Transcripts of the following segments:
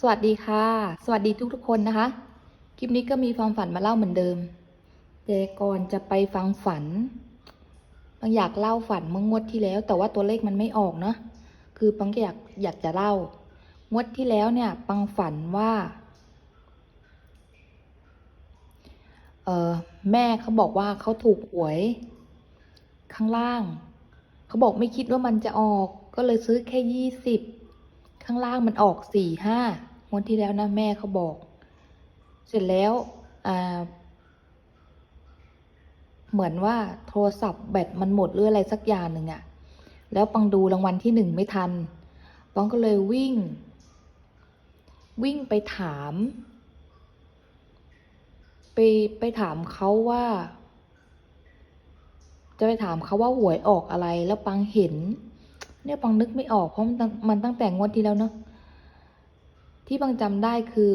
สวัสดีค่ะ สวัสดีทุกทุกๆคนนะคะ คลิปนี้ก็มีความฝันมาเล่าเหมือนเดิม แต่ก่อนจะไปฟังฝันปังอยากเล่าฝันเมื่องวดที่แล้ว แต่ว่าตัวเลขมันไม่ออกเนาะคือปังก็อยากอยากจะเล่างวดที่แล้วเนี่ย ปังฝันว่าเออแม่เขาบอกว่าเขาถูกหวย ข้างล่าง เขาบอกไม่คิดว่ามันจะออก ก็เลยซื้อแค่ยี่สิบ ข้างล่างมันออกสี่ห้างวดที่แล้วนะแม่เขาบอก เสร็จแล้วอ่าเหมือนว่าโทรศัพท์แบตมันหมดหรืออะไรสักอย่างหนึ่งอะแล้วปังดูรางวัลที่หนึ่งไม่ทันปังก็เลยวิ่ง วิ่งไปถาม ไปไปถามเขาว่า จะไปถามเขาว่าหวยออกอะไรแล้วปังเห็น เนี่ยปังนึกไม่ออกเพราะมันตั้งมันตั้งแต่งวดที่แล้วเนาะที่ปังจำได้คือ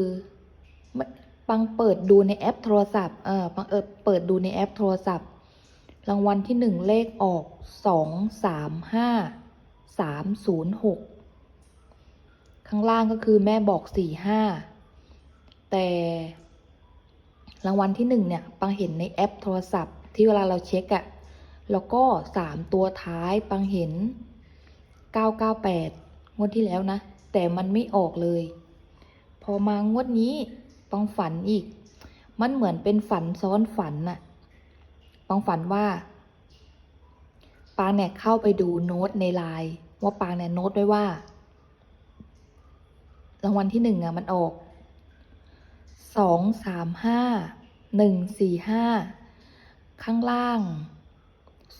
มันปังเปิดดูในแอปโทรศัพท์เออปังเออเปิดดูในแอปโทรศัพท์ รางวัลที่หนึ่งเลขออกสองสามห้าสามศูนย์หกข้างล่างก็คือแม่บอกสี่ห้าแต่รางวัลที่หนึ่งเนี่ยปังเห็นในแอปโทรศัพท์ ที่เวลาเราเช็คอะแล้วก็สามตัวท้ายปังเห็น 998 งวดที่แล้วนะ แต่มันไม่ออกเลย พอมางวดนี้ปังฝันอีก มันเหมือนเป็นฝันซ้อนฝันน่ะปังฝันว่าปาเนี่ยเข้าไปดูโน้ตในไลน์ว่าปาเนี่ยโน้ตไว้ว่ารางวัลที่หนึ่งอะมันออกสองสามห้าหนึ่งสี่ห้าข้างล่าง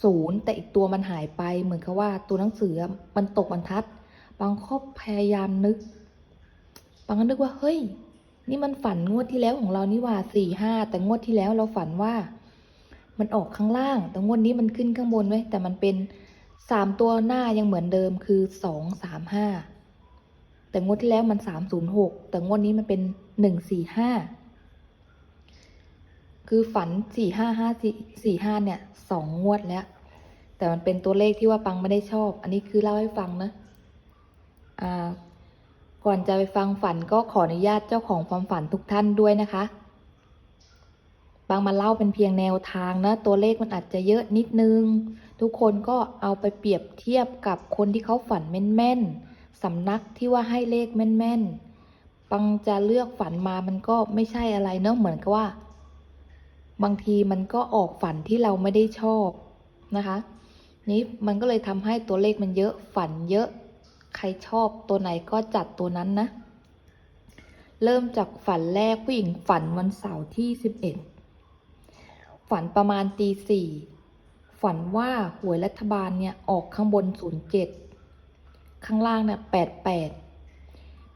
ศูนย์แต่อีกตัวมันหายไปเหมือนกับว่าตัวหนังสือมันตกบรรทัด บางข้อพยายามนึก บางก็นึกว่าเฮ้ย นี่มันฝันงวดที่แล้วของเรานี่ว่าสี่ห้าแต่งวดที่แล้วเราฝันว่า มันออกข้างล่าง แต่งวดนี้มันขึ้นข้างบนไว้แต่มันเป็นสามตัวหน้ายังเหมือนเดิมคือสองสามห้าแต่งวดที่แล้วมันสามศูนย์หกแต่งวดนี้มันเป็นหนึ่งสี่ห้า คือฝันสี่ห้าห้าสี่สี่ห้าเนี่ยสองงวดแล้ว แต่มันเป็นตัวเลขที่ว่าปังไม่ได้ชอบ อันนี้คือเล่าให้ฟังนะอ่าก่อนจะไปฟังฝันก็ขออนุญาตเจ้าของความฝันทุกท่านด้วยนะคะปังมาเล่าเป็นเพียงแนวทางนะ ตัวเลขมันอาจจะเยอะนิดนึง ทุกคนก็เอาไปเปรียบเทียบกับคนที่เขาฝันแม่นๆสำนักที่ว่าให้เลขแม่นๆปังจะเลือกฝันมามันก็ไม่ใช่อะไรเนอะเหมือนกับว่า บางทีมันก็ออกฝันที่เราไม่ได้ชอบนะคะ นี้มันก็เลยทำให้ตัวเลขมันเยอะฝันเยอะ ใครชอบตัวไหนก็จัดตัวนั้นนะ เริ่มจากฝันแรกผู้หญิงฝันวันเสาร์ที่สิบเอ็ดฝันประมาณตีสี่ฝันว่าหวยรัฐบาลเนี่ยออกข้างบนศูนย์เจ็ดข้างล่างเนี่ยแปดแปด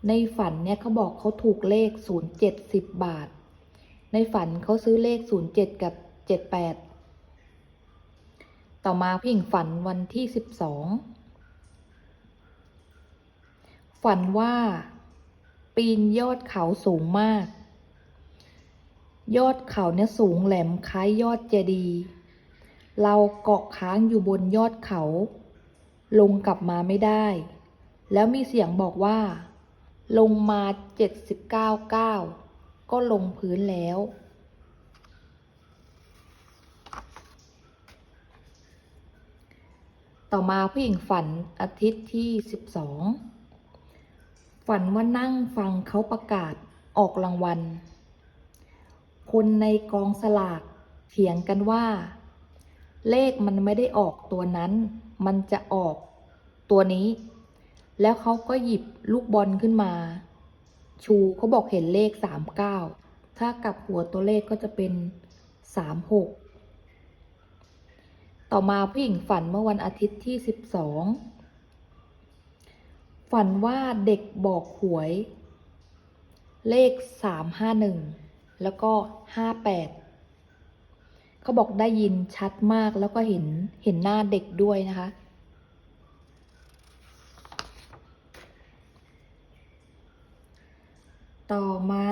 ในฝันเนี่ยเขาบอกเขาถูกเลขศูนย์เจ็ดสิบบาท ในฝันเขาซื้อเลข 07 กับ 78 ต่อมาผู้หญิงฝันวันที่ 12 ฝันว่า ปีนยอดเขาสูงมาก ยอดเขาเนี่ยสูงแหลมคล้ายยอดเจดีย์เราเกาะค้างอยู่บนยอดเขา ลงกลับมาไม่ได้ แล้วมีเสียงบอกว่า ลงมา79ก้าวก็ ก็ลงพื้นแล้ว ต่อมาผู้หญิงฝันอาทิตย์ที่ 12 ฝันว่านั่งฟังเขาประกาศออกรางวัล คนในกองสลากเถียงกันว่า เลขมันไม่ได้ออกตัวนั้น มันจะออกตัวนี้ แล้วเขาก็หยิบลูกบอลขึ้นมา ชูเขาบอกเห็นเลขสามเก้าถ้ากลับหัวตัวเลขก็จะเป็นสามหกต่อมาผู้หญิงฝันเมื่อวันอาทิตย์ที่สิบสองฝันว่าเด็กบอกหวย เลขสามห้าหนึ่งแล้วก็ห้าแปดเขาบอกได้ยินชัดมากแล้วก็เห็นเห็นหน้าเด็กด้วยนะคะ ต่อมา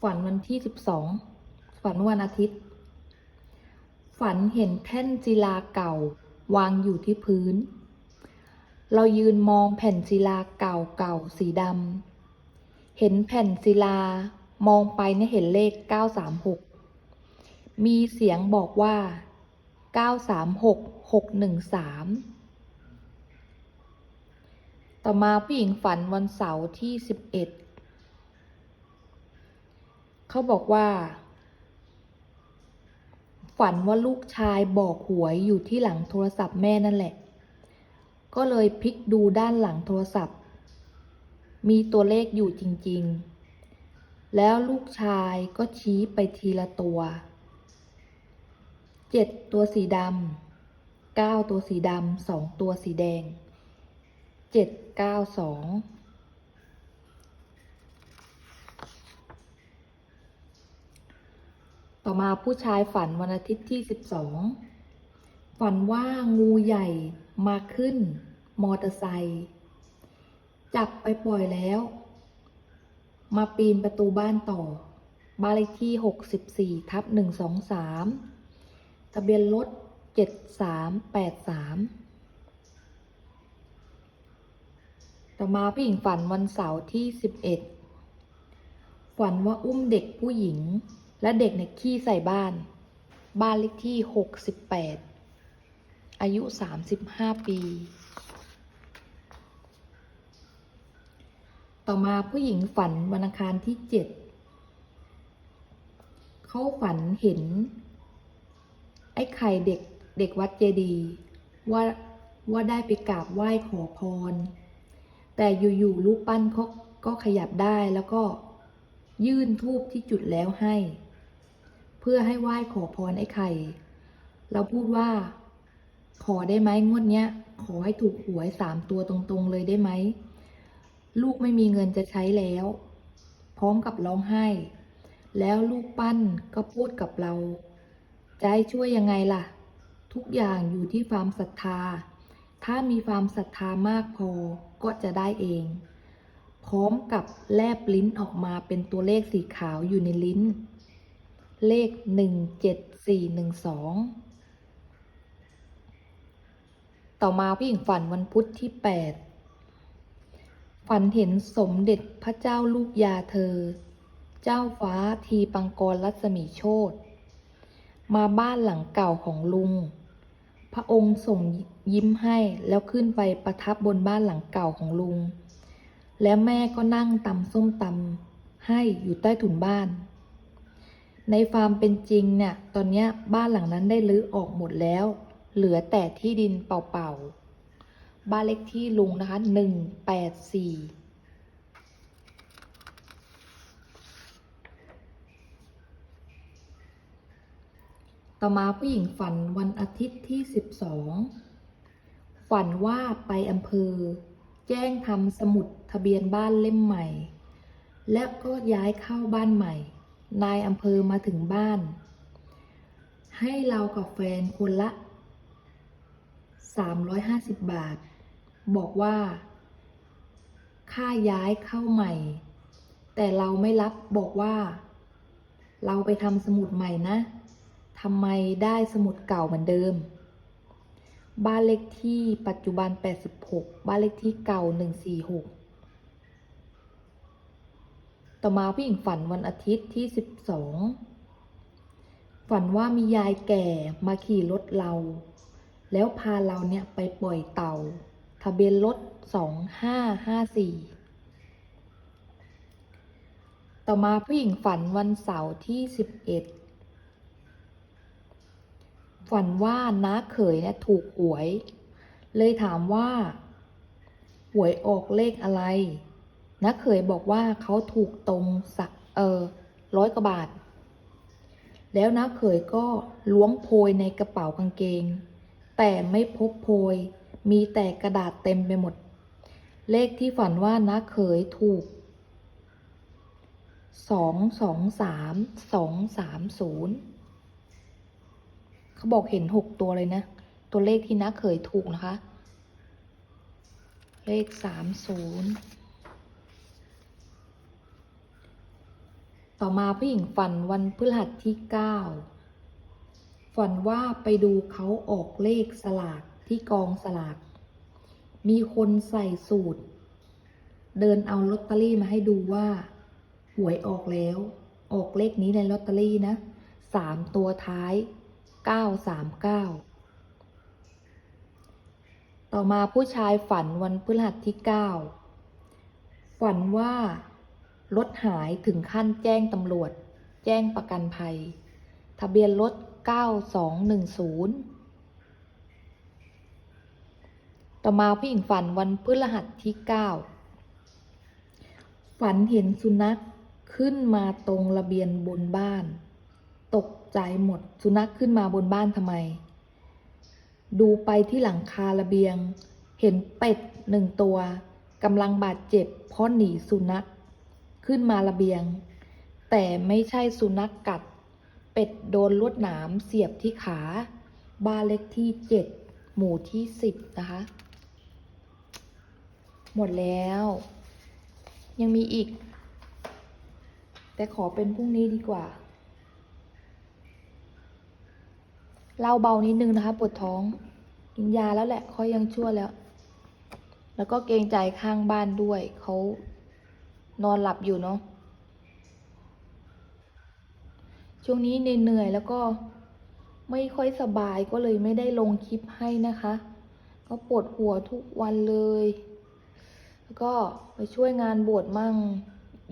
ฝันวันที่สิบสองฝันวันอาทิตย์ ฝันเห็นแท่นศิลาเก่าวางอยู่ที่พื้น เรายืนมองแผ่นศิลาเก่าๆสีดำ เห็นแผ่นศิลามองไปเนี่ยเห็นเลข 936 มีเสียงบอกว่า 936 613 ต่อมาผู้หญิงฝันวันเสาร์ที่11เขาบอกว่า ฝันว่าลูกชายบอกหวยอยู่ที่หลังโทรศัพท์แม่นั่นแหละ ก็เลยพลิกดูด้านหลังโทรศัพท์ มีตัวเลขอยู่จริง ๆ แล้วลูกชายก็ชี้ไปทีละตัวเจ็ดตัวสีดำเก้าตัวสีดำสองตัวสีแดง เจ็ดเก้าสองต่อมาผู้ชายฝันวันอาทิตย์ที่สิบสองฝันว่างูใหญ่มาขึ้น มอเตอร์ไซค์จับไปปล่อยแล้ว มาปีนประตูบ้านต่อ บ้านเลขที่หกสิบสี่ทับหนึ่งสองสามทะเบียนรถเจ็ดสามแปดสาม ต่อมาผู้หญิงฝันวันเสาร์ที่สิบเอ็ดฝันว่าอุ้มเด็กผู้หญิง และเด็กในยขี้ใส่บ้าน บ้านเลขที่หกสิบแปดอายุ 35 ปี ต่อมาผู้หญิงฝันวันอังคารที่ 7 เขาฝันเห็น ไอ้ไข่เด็กเด็กวัดเจดีย์ว่าว่าได้ไปกราบไหว้ขอพร แต่อยู่ๆรูปปั้นเขาก็ขยับได้แล้วก็ยื่นทูบที่จุดแล้วให้ เพื่อให้ไหว้ขอพรไอ้ไข่ เราพูดว่า ขอได้ไหมงวดเนี้ย ขอให้ถูกหวยสามตัวตรงๆเลยได้ไหม ลูกไม่มีเงินจะใช้แล้ว พร้อมกับร้องไห้ แล้วลูกปั้นก็พูดกับเราจะให้ช่วยยังไงล่ะ ทุกอย่างอยู่ที่ความศรัทธา ถ้ามีความศรัทธามากพอ ก็จะได้เอง พร้อมกับแลบลิ้นออกมาเป็นตัวเลขสีขาวอยู่ในลิ้น เลขหนึ่งเจ็ดสี่หนึ่งสองต่อมาผู้หญิงฝันวันพุธที่ 8 ฝันเห็นสมเด็จพระเจ้าลูกยาเธอ เจ้าฟ้าทีปังกรรัศมีโชตมาบ้านหลังเก่าของลุง พระองค์ส่งยิ้มให้แล้วขึ้นไปประทับบนบ้านหลังเก่าของลุง แล้วแม่ก็นั่งตำส้มตำให้อยู่ใต้ถุนบ้าน ในความเป็นจริงเนี่ย ตอนนี้บ้านหลังนั้นได้รื้อออกหมดแล้ว เหลือแต่ที่ดินเปล่าๆ บ้านเลขที่ลุงนะคะหนึ่งแปดสี่ ต่อมาผู้หญิงฝันวันอาทิตย์ที่สิบสองฝันว่าไปอำเภอ แจ้งทำสมุดทะเบียนบ้านเล่มใหม่ และก็ย้ายเข้าบ้านใหม่ นายอำเภอมาถึงบ้าน ให้เรากับแฟนคนละ 350 บาท บอกว่า ค่าย้ายเข้าใหม่ แต่เราไม่รับบอกว่า เราไปทำสมุดใหม่นะ ทำไมได้สมุดเก่าเหมือนเดิม บ้านเลขที่ปัจจุบัน 86 บ้านเลขที่เก่า 146 ต่อมาผู้หญิงฝันวันอาทิตย์ที่ 12 ฝันว่ามียายแก่มาขี่รถเรา แล้วพาเราเนี่ยไปปล่อยเต่า ทะเบียนรถ 2554ต่อมาผู้หญิงฝันวันเสาร์ที่ 11 ฝันว่าน้าเขยเนี่ยถูกหวย เลยถามว่า หวยออกเลขอะไรน้าเขยบอกว่าเขาถูกตรงสักเออร้อยกว่าบาท แล้วน้าเขยก็ล้วงโพยในกระเป๋ากางเกง แต่ไม่พบโพย มีแต่กระดาษเต็มไปหมด เลขที่ฝันว่าน้าเขยถูกสองสองสามสองสามศูนย์ เขาบอกเห็นหกตัวเลยนะ ตัวเลขที่น้าเขยถูกนะคะ เลขสามศูนย์ต่อมาผู้หญิงฝันวันพฤหัสที่เก้าฝันว่าไปดูเขาออกเลขสลากที่กองสลาก มีคนใส่สูตร เดินเอาลอตเตอรี่มาให้ดูว่าหวยออกแล้ว ออกเลขนี้ในลอตเตอรี่นะสามตัวท้าย เก้าสามเก้าต่อมาผู้ชายฝันวันพฤหัสที่เก้าฝันว่า รถหายถึงขั้นแจ้งตำรวจ แจ้งประกันภัย ทะเบียนรถ 9210 ต่อมาผู้หญิงฝันวันพฤหัสที่ 9 ฝันเห็นสุนัขขึ้นมาตรงระเบียงบนบ้าน ตกใจหมดสุนัขขึ้นมาบนบ้านทำไม ดูไปที่หลังคาระเบียง เห็นเป็ดหนึ่งตัวกำลังบาดเจ็บเพราะหนีสุนัขขึ้นมาระเบียง แต่ไม่ใช่สุนัขกกัด เป็ดโดนลวดหนามเสียบที่ขา บ้านเล็กที่เจ็ดหมู่ที่สิบนะคะ หมดแล้ว ยังมีอีก แต่ขอเป็นพรุ่งนี้ดีกว่า เล่าเบานิดนึงนะคะปวดท้อง กินยาแล้วแหละเขายังชั่วแล้ว แล้วก็เกรงใจข้างบ้านด้วย เขานอนหลับอยู่เนาะช่วงนี้เหนื่อยแล้วก็ไม่ค่อยสบายก็เลยไม่ได้ลงคลิปให้นะคะ ก็ปวดหัวทุกวันเลย แล้วก็ไปช่วยงานบวชมั่ง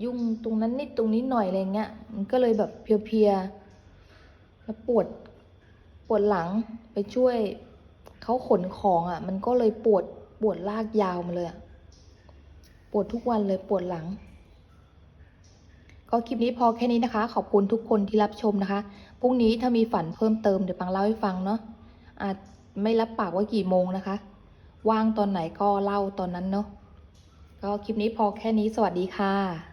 ยุ่งตรงนั้นนิดตรงนี้หน่อยอะไรเงี้ย มันก็เลยแบบเพียๆแล้วปวด ปวดหลังไปช่วยเขาขนของอะ่ะ มันก็เลยปวดปวดลากยาวมาเลยอะปวดทุกวันเลยปวดหลัง ก็คลิปนี้พอแค่นี้นะคะ ขอบคุณทุกคนที่รับชมนะคะพรุ่งนี้ถ้ามีฝันเพิ่มเติมเดี๋ยวปังเล่าให้ฟังเนาะอาจไม่รับปากว่ากี่โมงนะคะ ว่างตอนไหนก็เล่าตอนนั้นเนาะก็คลิปนี้พอแค่นี้สวัสดีค่ะ